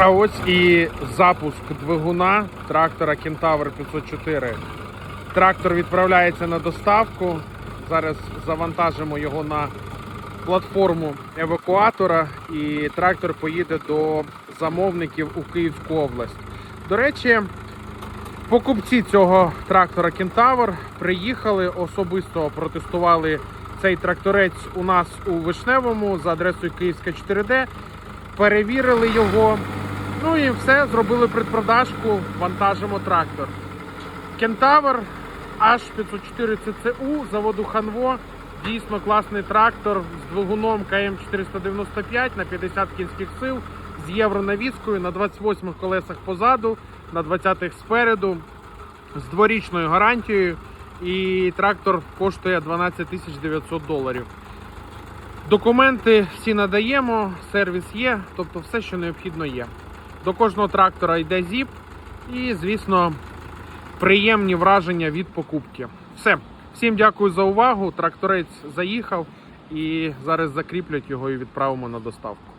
А ось і запуск двигуна трактора Кентавр 504. Трактор відправляється на доставку. Зараз завантажимо його на платформу евакуатора, і трактор поїде до замовників у Київську область. До речі, покупці цього трактора Кентавр приїхали особисто протестували цей тракторець у нас у Вишневому за адресою Київська 4D. Перевірили його. Ну і все, зробили предпродажку, вантажимо трактор. Кентавр H504 CCU заводу Ханво. Дійсно класний трактор з двигуном КМ495 на 50 кінських сил з євронавіскою на 28 колесах позаду, на 20-х спереду, з дворічною гарантією. І трактор коштує 12 тисяч 900 доларів. Документи всі надаємо, сервіс є, тобто все, що необхідно є. До кожного трактора йде зіп і, звісно, приємні враження від покупки. Все. Всім дякую за увагу. Тракторець заїхав і зараз закріплять його і відправимо на доставку.